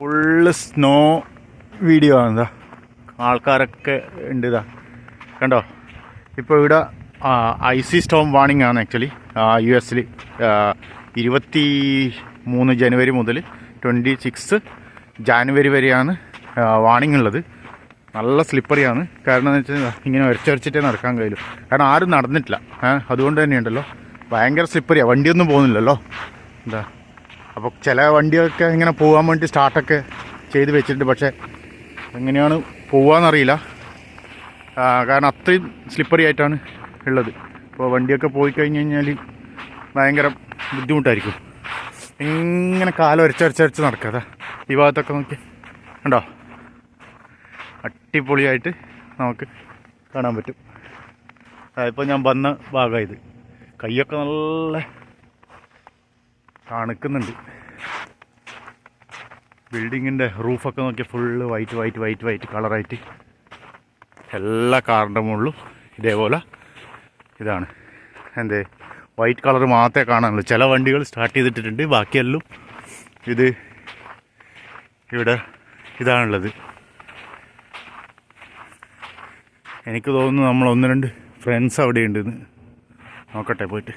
Full snow video ആണ് ആൾക്കാരൊക്കെ ഉണ്ട് ഇതാ കണ്ടോ? ഇപ്പോൾ ഇവിടെ ഐസി സ്റ്റോം വാണിംഗ് ആണ് ആക്ച്വലി. യു എസിൽ ഇരുപത്തി മൂന്ന് ജനുവരി മുതൽ ട്വന്റി സിക്സ് ജാനുവരി വരെയാണ് വാണിംഗ് ഉള്ളത്. നല്ല സ്ലിപ്പറിയാണ് കാരണം എന്ന് വെച്ചാൽ ഇങ്ങനെ വരച്ചരച്ചിട്ടേ നടക്കാൻ കഴിയുള്ളൂ. കാരണം ആരും നടന്നിട്ടില്ല. അതുകൊണ്ട് തന്നെയുണ്ടല്ലോ. ഭയങ്കര സ്ലിപ്പറിയാണ് വണ്ടിയൊന്നും പോകുന്നില്ലല്ലോ. എന്താ? അപ്പോൾ ചില വണ്ടിയൊക്കെ ഇങ്ങനെ പോകാൻ വേണ്ടി സ്റ്റാർട്ടൊക്കെ ചെയ്ത് വെച്ചിട്ടുണ്ട്. പക്ഷേ എങ്ങനെയാണ് പോവാന്നറിയില്ല. കാരണം അത്രയും സ്ലിപ്പറി ആയിട്ടാണ് ഉള്ളത്. അപ്പോൾ വണ്ടിയൊക്കെ പോയി കഴിഞ്ഞ് കഴിഞ്ഞാൽ ഭയങ്കര ബുദ്ധിമുട്ടായിരിക്കും. ഇങ്ങനെ കാലം അരച്ചരച്ചരച്ച് നടക്കാതെ ഈ ഭാഗത്തൊക്കെ നോക്കി ഉണ്ടോ അടിപൊളിയായിട്ട് നമുക്ക് കാണാൻ പറ്റും. ഇപ്പോൾ ഞാൻ വന്ന ഭാഗമായത് കൈയൊക്കെ നല്ല തണുക്കുന്നുണ്ട് ബിൽഡിങ്ങിന്റെ റൂഫൊക്കെ നോക്കിയാൽ full white white white white കളറായിട്ട് എല്ലാ കാറിന്റെ മുകളിലും ഇതേപോലെ ഇതാണ്. എന്തേ വൈറ്റ് കളർ മാത്രമേ കാണാനുള്ളൂ. ചില വണ്ടികൾ സ്റ്റാർട്ട് ചെയ്തിട്ടുണ്ട് ബാക്കിയെല്ലാം ഇത് ഇവിടെ ഇതാണുള്ളത്. എനിക്ക് തോന്നുന്നു നമ്മൾ ഒന്ന് രണ്ട് ഫ്രണ്ട്സ് അവിടെ ഉണ്ടെന്ന് നോക്കട്ടെ പോയിട്ട്.